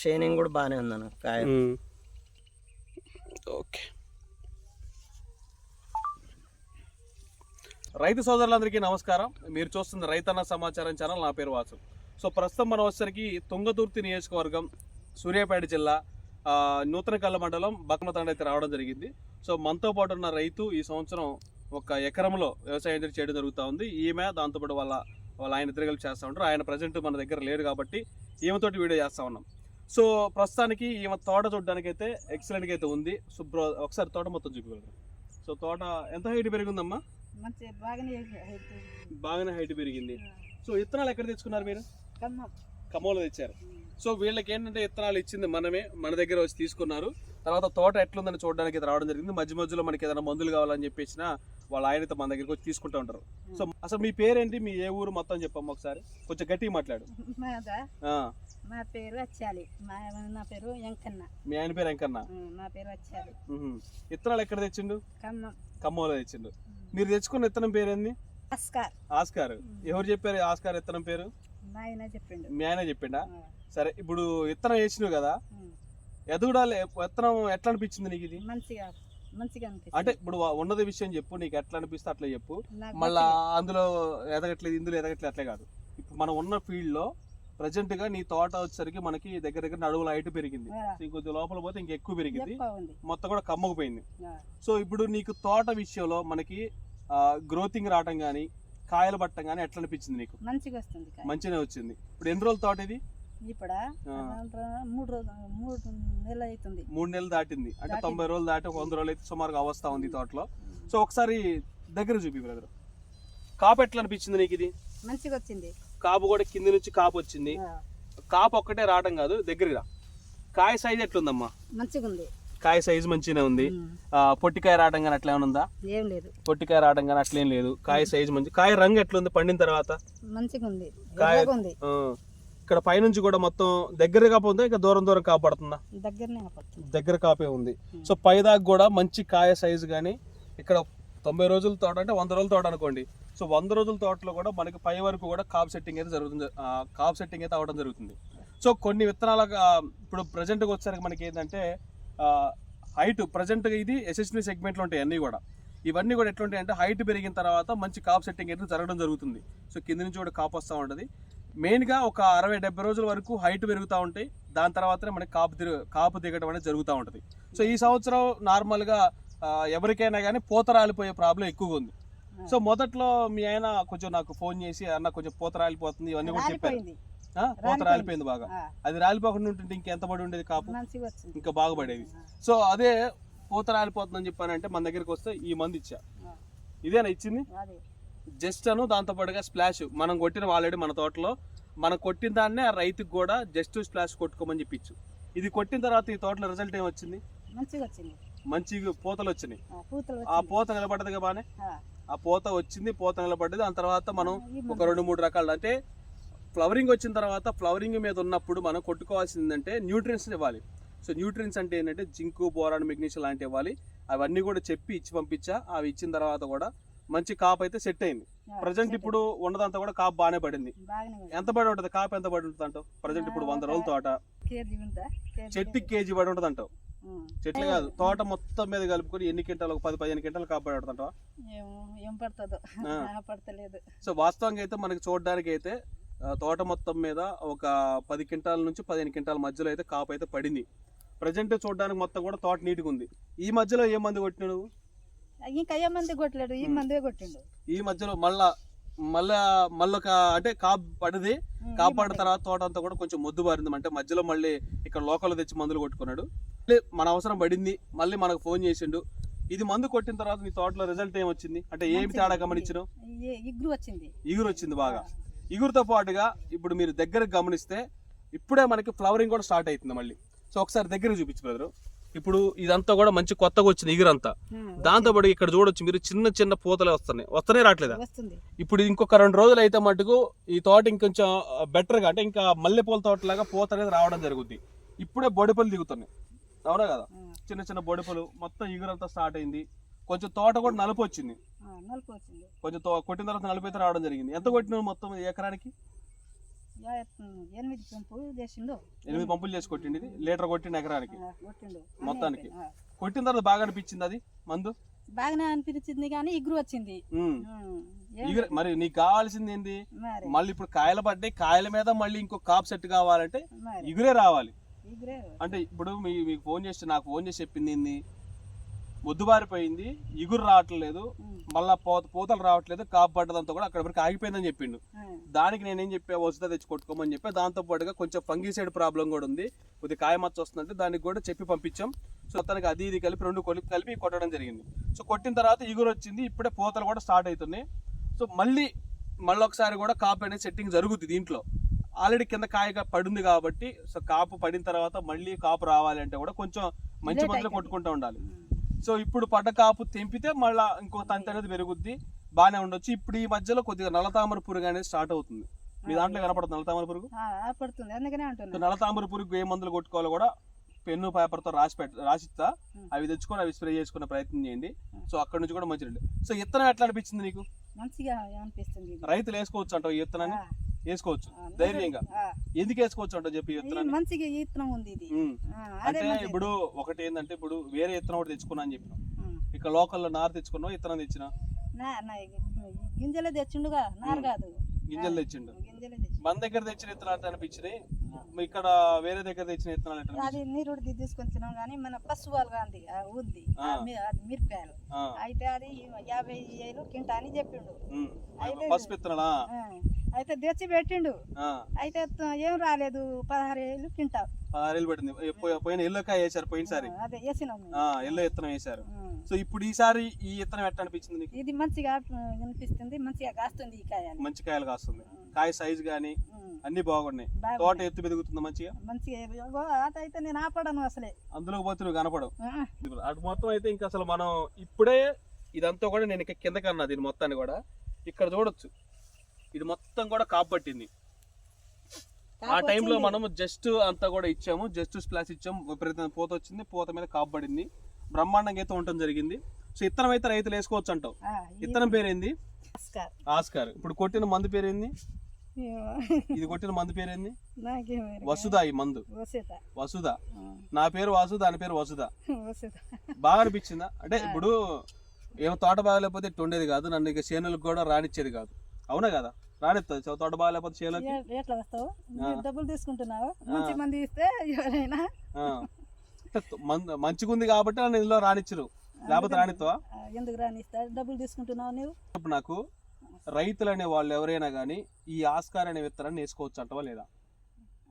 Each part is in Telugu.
షైనింగ్ కూడా బాగానే ఉందన్న కాయ. ఓకే. రైతు సోదరులందరికీ నమస్కారం. మీరు చూస్తున్న రైతన్న సమాచారం ఛానల్ నా పేరు వాసు. సో ప్రస్తుతం మనం వచ్చేసరికి తుంగతుర్తి నియోజకవర్గం సూర్యాపేట జిల్లా నూతనకల్ల మండలం బక్మతండ అయితే రావడం జరిగింది. సో మనతో పాటు ఉన్న రైతు ఈ సంవత్సరం ఒక ఎకరంలో వ్యవసాయం చేయడం జరుగుతూ ఉంది. ఈమె దాంతోపాటు వాళ్ళ వాళ్ళ ఆయన ఇద్దరు కలిపి చేస్తూ ఉంటారు ఆయన ప్రజెంట్ మన దగ్గర లేరు కాబట్టి ఈమెతోటి వీడియో చేస్తూ ఉన్నాం. సో ప్రస్తుతానికి ఈమె తోట చూడడానికి అయితే ఎక్సలెంట్గా అయితే ఉంది. శుభ్ర ఒకసారి తోట మొత్తం చూపించగలరు సో తోట ఎంత హైట్ పెరిగిందమ్మా? బాగానే హైట్ పెరిగింది. సో విత్తనాలు ఎక్కడ తెచ్చుకున్నారు మీరు? ఖమ్మంలో తెచ్చారు. సో వీళ్ళకి ఏంటంటే విత్తనాలు ఇచ్చింది మనమే మన దగ్గర వచ్చి తీసుకున్నారు. తర్వాత తోట ఎట్లుందని చూడడానికి రావడం జరిగింది. మధ్య మధ్యలో మనకి ఏదైనా మందులు కావాలని చెప్పేసిన వాళ్ళ ఆయనతో మన దగ్గరికి వచ్చి తీసుకుంటూ ఉంటారు. సో అసలు మీ పేరేంటి? మీ ఏ ఊరు మొత్తం చెప్పమ్మా ఒకసారి. కొంచెం గట్టిగా మాట్లాడు. మా పేరు వచ్చాలి మా నా పేరు వెంకన్న. మీ ఆయన పేరు ఎంకన్నా ఉమ్, నా పేరు వచ్చాలి మ్హూ. విత్తనాలు ఎక్కడ తెచ్చిండు? ఖమ్మం. ఖమ్మంలో తెచ్చిండు. మీరు తెచ్చుకున్న విత్తనం పేరేంది? Oscar Oscar. ఎవరు చెప్పారు ఆస్కార్ విత్తనం పేరు? మా ఆయన చెప్పిండు. మీ ఆయన చెప్పిండా? సరే ఇప్పుడు విత్తనం వేసినావు కదా ఎదుగుడాలి విత్తనం ఎట్లా అనిపించింది నీకు ఇది? మంచిగా మంచిగా అంటే ఇప్పుడు ఉన్నది విషయం చెప్పు నీకు ఎట్లా అనిపిస్తే అట్లా చెప్పు. మళ్ళా. అందులో ఎదగట్లేదు ఇందులో ఎదగట్లేదు అట్లే కాదు. ఇప్పుడు మనం ఉన్న ఫీల్డ్లో ప్రజెంట్గా నీ తోట వచ్చేసరికి మనకి దగ్గర దగ్గర నడువుల హైట్ పెరిగింది. ఇంకొద్ది లోపల పోతే ఇంక ఎక్కువ పెరిగింది. మొత్తం కూడా కమ్మకపోయింది. సో ఇప్పుడు నీకు తోట విషయంలో మనకి గ్రోతింగ్ రావటం కానీ కాయలు పట్టడం కానీ ఎట్లా అనిపించింది నీకు? మంచిగా వస్తుంది కాయ. మంచిగానే వచ్చింది. ఇప్పుడు ఎన్ని రోజుల తోట ఇది? ఇప్పుడా. మూడు రోజులు మూడు నెలలు అవుతుంది మూడు నెలలు దాటింది. అంటే. తొంభై రోజులు దాటి ఒక వంద రోజులు అయితే సుమారుగా అవస్థ ఉంది తోటలో. సో ఒకసారి దగ్గర చూపి బ్రదర్. కాపు ఎట్లా అనిపించింది నీకు ఇది? మంచిగా వచ్చింది. కాపు కూడా కింది నుంచి కాపు వచ్చింది. కాపు ఒక్కటే రావడం కాదు దగ్గరగా కాయ సైజ్ ఎట్లుందమ్మా? మంచిగా ఉంది కాయ సైజ్ మంచిగానే ఉంది. పొట్టికాయ రావడం కానీ అట్లా ఏమైనా ఉందా? ఏం లేదు. పొట్టికాయ రావడం కానీ అట్లేం లేదు. కాయ సైజ్ మంచి కాయ రంగు ఎట్లుంది పండిన తర్వాత? మంచిగా ఉంది కాయ- ఉంది. ఇక్కడ పైనుంచి కూడా మొత్తం దగ్గరగా పోతుందా ఇంకా దూరం దూరం కాపాడుతుందా? దగ్గరనే దగ్గర కాపే ఉంది. సో పైదాకా కూడా మంచి కాయ సైజు కానీ ఇక్కడ తొంభై రోజుల తోట అంటే వంద రోజుల తోట అనుకోండి. సో వంద రోజుల తోటలో కూడా మనకి పై వరకు కూడా కాప్ సెట్టింగ్ అయితే జరుగుతుంది. కాప్ సెట్టింగ్ అయితే అవడం జరుగుతుంది. సో కొన్ని విత్తనాల ఇప్పుడు ప్రజెంట్గా వచ్చేసరికి మనకి ఏంటంటే హైట్ ప్రజెంట్గా ఇది ఎస్ఎస్పి సెగ్మెంట్లో ఉంటాయి అన్నీ కూడా. ఇవన్నీ కూడా ఎట్లుంటాయి అంటే హైట్ పెరిగిన తర్వాత మంచి కాప్ సెట్టింగ్ అయితే జరగడం జరుగుతుంది. సో కింద నుంచి కూడా కాప్ వస్తూ ఉంటుంది. మెయిన్గా ఒక అరవై డెబ్బై రోజుల వరకు హైట్ పెరుగుతూ ఉంటాయి. దాని తర్వాతనే మనకి కాపు దిగ కాపు దిగడం అనేది జరుగుతూ ఉంటుంది. సో ఈ సంవత్సరం నార్మల్గా ఎవరికైనా కానీ పూత రాలిపోయే ప్రాబ్లం ఎక్కువగా ఉంది. సో మొదట్లో మీ ఆయన కొంచెం నాకు ఫోన్ చేసి అన్న కొంచెం పూత రాలిపోతుంది ఇవన్నీ కూడా చెప్పారు. పూత రాలిపోయింది. బాగా. అది రాలిపోకుండా ఉంటుంటే ఇంకెంత పడి ఉండేది కాపు? ఇంకా బాగుపడేది. సో అదే పూత రాలిపోతుందని చెప్పానంటే మన దగ్గరికి వస్తే ఈ మంది ఇచ్చా. ఇదేనా ఇచ్చింది? జస్ట్ అను దాంతో పాటుగా స్ప్లాష్. మనం కొట్టిన ఆల్రెడీ మన తోటలో. మనం కొట్టిన దాన్నే ఆ రైతుకు కూడా జస్ట్ స్ప్లాష్ కొట్టుకోమని చెప్పించు ఇది కొట్టిన తర్వాత ఈ తోటలో రిజల్ట్ ఏమొచ్చింది? మంచిగా పూతలు వచ్చినాయి ఆ. పూత నిలబడ్డదిగా బానే? ఆ, ఆ పూత వచ్చింది పూత నిలబడ్డది. దాని తర్వాత మనం ఒక. రెండు మూడు రకాలు. అంటే ఫ్లవరింగ్ వచ్చిన తర్వాత ఫ్లవరింగ్ మీద ఉన్నప్పుడు మనం కొట్టుకోవాల్సింది ఏంటంటే న్యూట్రియన్స్ ఇవ్వాలి. సో న్యూట్రియన్స్ అంటే ఏంటంటే జింకు బోరాన్ మెగ్నీషియం లాంటివి ఇవ్వాలి. అవన్నీ కూడా చెప్పి ఇచ్చి పంపించా. అవి ఇచ్చిన తర్వాత కూడా మంచి కాపు అయితే సెట్ అయింది. ఆ, ప్రజెంట్ చెట్టు ఇప్పుడు ఉన్నదంతా కూడా కాపు బాగానే పడింది. ఎంత పడి ఉంటుంది? కాపు ఎంత పడి ఉంటుంది అంటావు ప్రజెంట్ ఇప్పుడు వంద రోజుల తోట. కేజీ ఉందా? కేజీ చెట్టుకి కేజీ. పడి ఉంటుంది అంటావు. చెట్లు కాదు తోట మొత్తం మీద కలుపుకొని ఎన్ని క్వింటాలు ఒక పది పదిహేను క్వింటాలు కాపు పడి ఉంటుందంటావా ఏమో ఏం పడుతుందో. పడతలేదు సో వాస్తవంగా అయితే మనకి చూడడానికి అయితే తోట మొత్తం మీద ఒక పది క్వింటాల నుంచి పదిహేను క్వింటాల మధ్యలో అయితే కాపు అయితే పడింది. ప్రజెంట్ చూడడానికి మొత్తం కూడా తోట నీట్గా ఉంది. ఈ మధ్యలో ఏ మంది కొట్టినా నువ్వు ఇంకా ఏ మంది కొట్టలేడు ఈ మందే కొట్టిండు. ఈ మధ్యలో మళ్ళా మళ్ళా మళ్ళొక అంటే కాపు పడింది. కాపాడిన. తర్వాత తోట అంతా కూడా కొంచెం మొద్దు బారింది. అంటే మధ్యలో మళ్ళీ ఇక్కడ లోకల్ తెచ్చి మందులు కొట్టుకున్నాడు. మళ్ళీ మన అవసరం పడింది. మళ్ళీ మనకు ఫోన్ చేసిండు. ఇది మందు కొట్టిన తర్వాత నీ తోటలో రిజల్ట్ ఏమొచ్చింది? అంటే ఏమి తేడా. గమనించడం ఈ- ఇగురు వచ్చింది. ఇగురు వచ్చింది బాగా. ఇగురుతో పాటుగా ఇప్పుడు మీరు దగ్గరకు గమనిస్తే ఇప్పుడే మనకి ఫ్లవరింగ్ కూడా స్టార్ట్ అవుతుంది మళ్ళీ. సో ఒకసారి దగ్గర చూపించు బ్రదరు. ఇప్పుడు ఇదంతా కూడా మంచి కొత్తగా వచ్చిన ఇగురంతా. ఉం, దాంతో పాటు ఇక్కడ చూడొచ్చు మీరు చిన్న చిన్న పూతలే వస్తున్నాయి. వస్తనే రావట్లేదా? ఇప్పుడు ఇంకొక రెండు రోజులు అయితే మటుకు ఈ తోట ఇంకొంచెం బెటర్గా అంటే ఇంకా మల్లెపూల తోటలాగా పూత అనేది రావడం జరుగుద్ది. ఇప్పుడే బొడిపలు దిగుతున్నాయి. అవునా కదా? చిన్న చిన్న బొడిపలు మొత్తం ఇగురంతా స్టార్ట్ అయింది. కొంచెం తోట కూడా నలుపు వచ్చింది. వచ్చింది. కొంచెం కొట్టిన తర్వాత నలుపు అయితే రావడం జరిగింది. ఎంత కొట్టినావు మొత్తం ఎకరానికి? ఎనిమిది పెంపు చేసిండు. ఎనిమిది పంపులు చేసి కొట్టిండి ఇది. లీటర్ కొట్టిండి ఎకరానికి. కొట్టిండు. మొత్తానికి? కొట్టిన తర్వాత బాగా అనిపించింది అది? మందు? బాగానే అనిపించింది కానీ ఇగురు వచ్చింది. మరి నీకు కావాల్సింది ఏంది? మళ్ళీ ఇప్పుడు కాయలు పడ్డాయి. కాయల మీద మళ్ళీ ఇంకో కాప్ సెట్ కావాలంటే ఇగురే రావాలి. అంటే ఇప్పుడు మీ మీకు ఫోన్ చేసి నాకు ఫోన్ చేసి చెప్పింది ఏంది? మొద్దుబారిపోయింది ఇగురు రావట్లేదు మళ్ళా పోత పూతలు రావట్లేదు కాపు పడ్డదంతా కూడా అక్కడ వరకు ఆగిపోయిందని చెప్పిండు. ఆ, దానికి నేనేం చెప్పా వస్తుందా తెచ్చి కొట్టుకోమని చెప్పి. దాంతో పాటుగా కొంచెం ఫంగిసైడ్ ప్రాబ్లం కూడా ఉంది. కొద్ది కాయ మచ్చ వస్తుందంటే దానికి కూడా చెప్పి పంపించాం. సో మొత్తానికి అది ఇది కలిపి రెండు కలిపి కలిపి కొట్టడం జరిగింది. సో కొట్టిన తర్వాత ఇగురు వచ్చింది ఇప్పుడే పూతలు కూడా స్టార్ట్ అవుతున్నాయి సో మళ్ళీ మళ్ళీ ఒకసారి కూడా కాపు అనేది సెట్టింగ్ జరుగుతుంది దీంట్లో. ఆల్రెడీ కింద కాయ పడింది కాబట్టి సో కాపు పడిన తర్వాత మళ్ళీ కాపు రావాలి అంటే కూడా కొంచెం మంచి మందులు. కొట్టుకుంటూ ఉండాలి. ఉమ్. సో ఇప్పుడు పడ్డ కాపు తెంపితే మళ్ళీ ఇంకో తంతి అనేది పెరుగుద్ది బాగానే ఉండొచ్చు. ఇప్పుడు ఈ మధ్యలో కొద్దిగా నల్లతామర పురుగు అనేది స్టార్ట్ అవుతుంది. మీ దాంట్లో కనపడుతుంది నల్లతామర పురుగు? పడుతుంది అందుకనే నల్లతామర పురుగు ఏ మందులు కొట్టుకోవాలో కూడా పెన్ను పేపర్తో రాసి పెట్ట రాసిస్తా. అవి తెచ్చుకొని అవి స్ప్రే చేసుకునే ప్రయత్నం చేయండి. సో అక్కడ నుంచి కూడా మంచి సో ఇత్తనం ఎట్లా అనిపించింది నీకు? మంచిగా అనిపిస్తుంది. రైతులు వేసుకోవచ్చు అంటావు ఈ విత్తనాన్ని ఆ, వేసుకోవచ్చు ధైర్యంగా. ఎందుకు వేసుకోవచ్చు అంటావు చెప్పి మంచిగా ఉంది ఇది. అంటే. ఇప్పుడు ఒకటి ఏంటంటే ఇప్పుడు వేరే విత్తనం ఒకటి తెచ్చుకున్నా అని చెప్పిన. ఇక్కడ లోకల్లో నారు తెచ్చుకున్నావు విత్తనం తెచ్చిన? గింజలే తెచ్చిండుగా నారు కాదు. గింజలు తెచ్చిండు. మన దగ్గర తెచ్చిన విత్తనాలు ఎట్లా అనిపించినాయి. ఇక్కడ వేరే దగ్గర తెచ్చిన విత్తనాలు అది నీరుడిది తీసుకొచ్చినాం కానీ మన పశు వాళ్ళగా ఉంది అది మిరపకాయలు. అయితే అది యాభై ఏళ్ళు కింటా అని చెప్పిండు. పసుపు విత్తనాలా? అయితే తెచ్చి పెట్టిండు. అయితే ఏం రాలేదు పదహారు ఏళ్ళు కింటా. పదహారేళ్ళు పట్టింది. పోయిన ఎల్లో కాయ వేశారు పోయినసారి. అదే వేసినాం ఎల్లో విత్తనం వేశారు. ఉం. సో ఇప్పుడు ఈసారి ఈ విత్తనం ఎట్లా అనిపించింది ఇది మంచిగా అనిపిస్తుంది మంచిగా కాస్తుంది ఈ కాయలు మంచి కాయలు కాస్తుంది. కాయ సైజ్ గానీ ఉం. అన్ని బాగున్నాయి. తోట ఎత్తు పెరుగుతుంది మంచిగా? మంచిగా అదైతే నేను ఆపడను అసలే. అందులోకి పోతే నువ్వు కనపడవు. అటు మొత్తం అయితే ఇంకా అసలు మనం ఇప్పుడే ఇదంతా కూడా నేను ఇక్కడ కింద కన్నా దీని మొత్తాన్ని కూడా. ఇక్కడ చూడొచ్చు. ఇది మొత్తం కూడా కాపు పట్టింది. ఆ టైంలో. మనం జస్ట్ అంతా కూడా ఇచ్చాము. జస్ట్ స్ప్లాష్ ఇచ్చాము. విపరీతమైన పూత వచ్చింది. పూత మీద కాపు పడింది. బ్రహ్మాండంగా అయితే ఉండటం జరిగింది. సో ఇత్తనం అయితే రైతులు వేసుకోవచ్చు అంటావు. ఇత్తనం పేరేంది. ఆస్కార్. ఇప్పుడు కొట్టిన మందు పేరేంది. ఇది కొట్టిన మందు పేరేంది? నాకేం ఎరుక. వసుధ ఈ మందు. వసుధ. నా పేరు వాసు దాని పేరు వసుధ. బాగా అనిపించిందా? అంటే ఇప్పుడు ఏమో తోట బాగలేకపోతే ఉండేది కాదు నన్ను ఇక చేనులకు కూడా రానిచ్చేది కాదు. అవునా కదా? రానిస్తుంది తోట బాగలేకపోతే చేనులకి? ఏ- ఎట్లా వస్తావు? డబ్బులు తీసుకుంటున్నావు? మంచి మంది ఇస్తే ఎవరైనా? ఆ. అంటే మం- మంచిగుంది కాబట్టి నన్ను ఇందులో రానిచ్చరు. లేకపోతే రానిస్తావా ఎందుకు రానిస్తా? డబ్బులు తీసుకుంటున్నావు నువ్వు నాకు. రైతులు అనే వాళ్ళు ఎవరైనా కానీ ఈ ఆస్కార్ అనే విత్తనాన్ని వేసుకోవచ్చు అంటవా లేదా?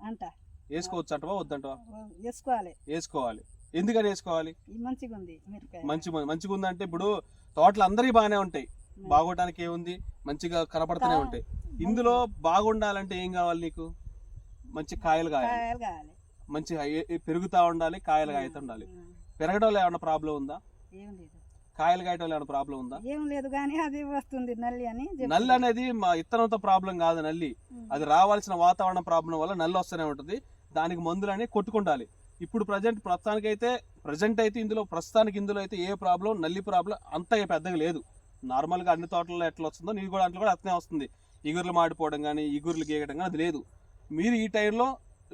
అంట. వేసుకోవచ్చు అంటవా వద్దంటవా? వేసుకోవాలి. వేసుకోవాలి. ఎందుకని వేసుకోవాలి? మంచిగా ఉంది మంచి మంచిగా ఉందంటే ఇప్పుడు తోటలు అందరికీ బాగానే ఉంటాయి. బాగోటానికి ఏముంది? మంచిగా కనపడుతూనే ఉంటాయి. ఇందులో బాగుండాలంటే ఏం కావాలి నీకు? మంచి కాయలు కావాలి మంచి పెరుగుతా ఉండాలి కాయలు కాయతా ఉండాలి పెరగడంలో ఏమైనా ప్రాబ్లం ఉందా? కాయలు కాయటంలో ఏమైనా ప్రాబ్లం ఉందా? ఏం లేదు కానీ అది వస్తుంది నల్లి అని నల్లి అనేది మా ఇత్తనంతో ప్రాబ్లం కాదు నల్లి. అది రావాల్సిన వాతావరణ ప్రాబ్లం వల్ల నల్లి వస్తూనే ఉంటుంది. దానికి మందులు అనేవి కొట్టుకుంటాలి. ఇప్పుడు ప్రజెంట్ ప్రస్తుతానికి అయితే ప్రజెంట్ అయితే ఇందులో ప్రస్తుతానికి ఇందులో అయితే ఏ ప్రాబ్లం నల్లి ప్రాబ్లం అంత పెద్దగా లేదు. నార్మల్గా అన్ని తోటల్లో ఎట్లా వస్తుందో నీకు కూడా దాంట్లో కూడా అట్లనే వస్తుంది. ఇగుర్లు మాడిపోవడం కానీ ఇగుర్లు గీయడం కానీ అది లేదు. మీరు ఈ టైంలో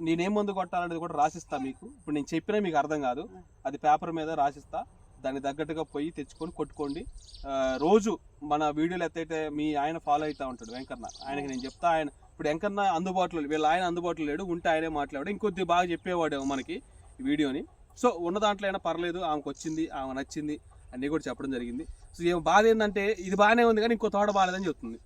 నేనేం మందు కొట్టాలనేది కూడా రాసిస్తా మీకు. ఇప్పుడు నేను చెప్పినా మీకు అర్థం కాదు. అది పేపర్ మీద రాసిస్తా. దానికి తగ్గట్టుగా పోయి తెచ్చుకొని కొట్టుకోండి. రోజు మన వీడియోలు ఎత్తైతే మీ ఆయన ఫాలో అవుతా ఉంటాడు వెంకన్న. ఆయనకి నేను చెప్తా ఆయన ఇప్పుడు వెంకన్న అందుబాటులో. వీళ్ళ ఆయన అందుబాటులో లేడు ఉంటే ఆయనే మాట్లాడు. ఇంకొద్ది బాగా చెప్పేవాడు మనకి ఈ వీడియోని. సో ఉన్న దాంట్లో అయినా పర్లేదు ఆమెకు వచ్చింది ఆమె నచ్చింది అన్నీ కూడా చెప్పడం జరిగింది. సో ఏం బాధ ఏంటంటే ఇది బాగానే ఉంది కానీ ఇంకో తోట బాగాలేదని చెప్తుంది.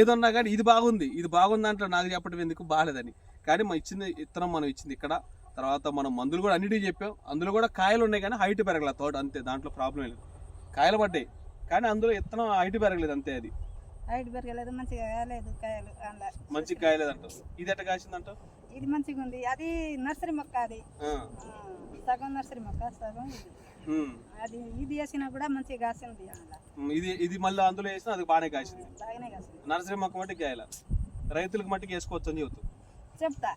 ఏదన్నా కానీ ఇది బాగుంది ఇది బాగుంది అంటే నాకు చెప్పడం ఎందుకు బాగాలేదని. కానీ మనం ఇచ్చింది ఇత్తనం మనం ఇచ్చింది ఇక్కడ. తర్వాత మనం మందులు కూడా అన్నిటికీ చెప్పాం. అందులో కూడా కాయలు ఉన్నాయి కానీ హైట్ పెరగలేదు. తోట అంతే దాంట్లో ప్రాబ్లం లేదు. కాయలు పడ్డాయి. కానీ అందులో ఇత్తనం హైట్ పెరగలేదు అంతే అది. హైట్ పెరగలేదు మంచిగా కాలేదు కాయలు అందులో. మంచి కాయలేదు అంటావు ఇది ఎట్ట కాసిందంటావు? ఇది మంచిగా ఉంది. అది నర్సరీ మొక్క అది. సగం నర్సరీ మొక్క సగం. అది ఇది వేసినా కూడా మంచిగా కాసింది ఇది ఇది మళ్ళీ అందులో వేసినా అది బాగానే కాసింది. బాగానే కాసింది. నర్సరీ మొక్క మట్టికి కాయల? రైతులకు మట్టికి వేసుకోవచ్చు అని చెబుతూ. చెప్తా.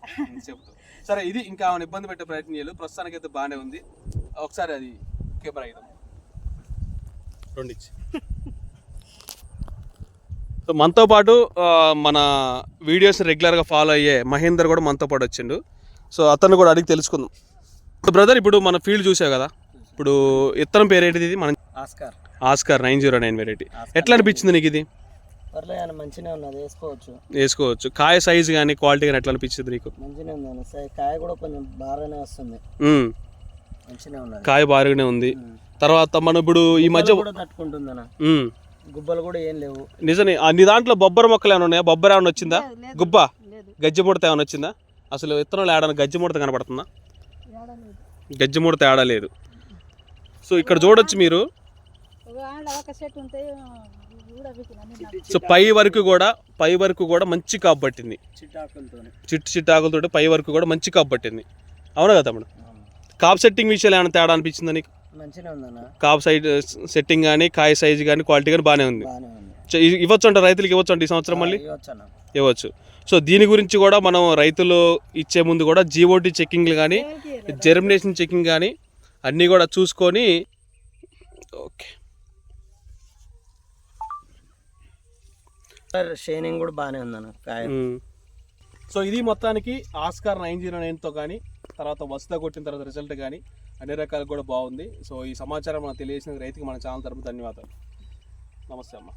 చెబుతూ సరే ఇది ఇంకా ఆమెను ఇబ్బంది పెట్టే ప్రయత్నం చేయలేదు. ప్రస్తుతానికి అయితే బాగానే ఉంది. ఒకసారి అది కెమెరా ఇద్దాం రెండు ఇచ్చి సో మనతో పాటు మన వీడియోస్ రెగ్యులర్గా ఫాలో అయ్యే మహేందర్ కూడా మనతో పాటు వచ్చిండు. సో అతను కూడా అడిగి తెలుసుకుందాం. బ్రదర్ ఇప్పుడు మన ఫీల్డ్ చూసావు కదా? ఇప్పుడు ఇత్తనం పేరు ఏంటిది ఇది? మన Oscar. Oscar nine zero nine variety ఎట్లా అనిపించింది నీకు ఇది? పర్లే ఆయన మంచిగా ఉన్నది వేసుకోవచ్చు. వేసుకోవచ్చు. కాయ సైజ్ కానీ క్వాలిటీ కానీ ఎట్లా అనిపించింది నీకు? మంచిగా ఉంది కాయ కూడా కొంచెం బాగానే వస్తుంది. మంచిగా ఉన్నది కాయ బాగానే ఉంది. తర్వాత మనం ఇప్పుడు ఈ మధ్య కూడా తట్టుకుంటుంది. గుబ్బలు కూడా ఏం లేవు. నిజమే. నీ దాంట్లో బొబ్బర మొక్కలు ఏమైనా ఉన్నాయా? బొబ్బర ఏమైనా వచ్చిందా? గుబ్బ? లేదు. గజ్జి ముడత ఏమైనా వచ్చిందా? అసలు విత్తనాలు ఏడన్నా గజ్జి ముడత కనపడుతుందా ఏడలేదు. గజ్జి ముడత ఏడా లేదు సో ఇక్కడ చూడొచ్చు మీరు. ఒక సో పై వరకు కూడా పై వరకు కూడా మంచి కాపు పట్టింది. చిట్టాకులతో చిట్టు చిట్టు ఆకులతో పై వరకు కూడా మంచి కాపు పట్టింది. అవునా కదా తమ్ముడు? కాప్ సెట్టింగ్ విషయాలు ఏమైనా తేడా అనిపించిందా నీకు? కాప్ సైడ్ సెట్టింగ్ కానీ కాయ సైజ్ కానీ క్వాలిటీ కానీ బాగానే ఉంది. ఇవ్వచ్చు అంట రైతులకి ఇవ్వచ్చు అంట ఈ సంవత్సరం మళ్ళీ? ఇవ్వచ్చు సో దీని గురించి కూడా మనం రైతులు ఇచ్చే ముందు కూడా జీఓటీ చెక్కింగ్లు కానీ జెర్మినేషన్ చెకింగ్ కానీ అన్నీ కూడా చూసుకొని ఓకే. షైనింగ్ కూడా బాగానే ఉందన్న కాయ సో ఇది మొత్తానికి ఆస్కార్ నైన్ జీరో నైన్తో కానీ తర్వాత వస్తా కొట్టిన తర్వాత రిజల్ట్ కానీ అన్ని రకాలు కూడా బాగుంది. సో ఈ సమాచారం మనకు తెలియజేసిన రైతుకి మన ఛానల్ తరపు ధన్యవాదాలు. నమస్తే అమ్మ.